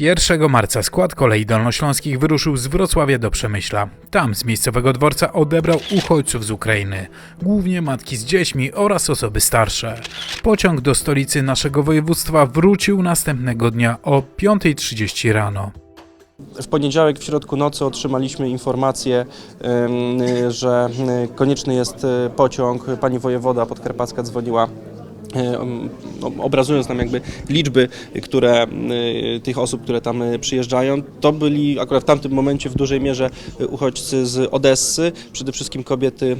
1 marca skład kolei dolnośląskich wyruszył z Wrocławia do Przemyśla. Tam z miejscowego dworca odebrał uchodźców z Ukrainy, głównie matki z dziećmi oraz osoby starsze. Pociąg do stolicy naszego województwa wrócił następnego dnia o 5.30 rano. W poniedziałek w środku nocy otrzymaliśmy informację, że konieczny jest e, pociąg. Pani wojewoda podkarpacka dzwoniła obrazując nam jakby liczby, które y, tych osób, które tam y, przyjeżdżają, to byli akurat w tamtym momencie w dużej mierze uchodźcy z Odessy, przede wszystkim kobiety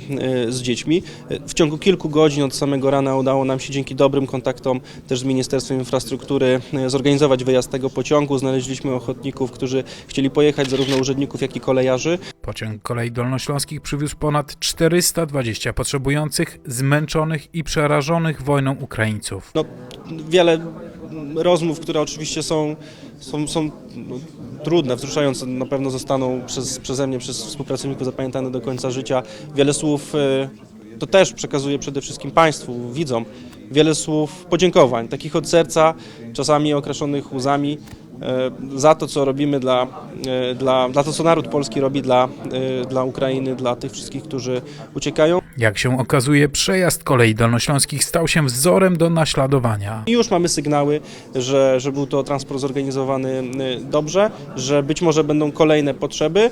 z dziećmi. W ciągu kilku godzin od samego rana udało nam się dzięki dobrym kontaktom też z Ministerstwem Infrastruktury zorganizować wyjazd tego pociągu. Znaleźliśmy ochotników, którzy chcieli pojechać, zarówno urzędników, jak i kolejarzy. Pociąg kolei dolnośląskich przywiózł ponad 420 potrzebujących, zmęczonych i przerażonych wojną Ukraińców. no, wiele rozmów, które oczywiście są, są, są no, trudne, wzruszające, na pewno zostaną przez, przeze mnie, przez współpracowników zapamiętane do końca życia. Wiele słów e, to też przekazuję przede wszystkim Państwu, widzom, wiele słów podziękowań, takich od serca, czasami okraszonych łzami, za to, co robimy dla, e, dla, dla to, co naród polski robi dla, e, dla Ukrainy, dla tych wszystkich, którzy uciekają. Jak się okazuje, przejazd kolei dolnośląskich stał się wzorem do naśladowania. I już mamy sygnały, że, że był to transport zorganizowany dobrze, że być może będą kolejne potrzeby.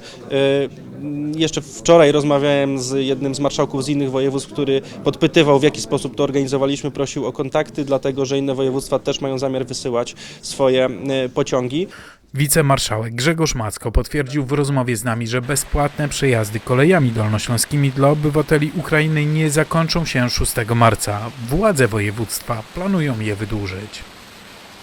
Jeszcze wczoraj rozmawiałem z jednym z marszałków z innych województw, który podpytywał, w jaki sposób to organizowaliśmy, prosił o kontakty, dlatego że inne województwa też mają zamiar wysyłać swoje y, pociągi. Wicemarszałek Grzegorz Macko potwierdził w rozmowie z nami, że bezpłatne przejazdy kolejami dolnośląskimi dla obywateli Ukrainy nie zakończą się 6 marca. Władze województwa planują je wydłużyć.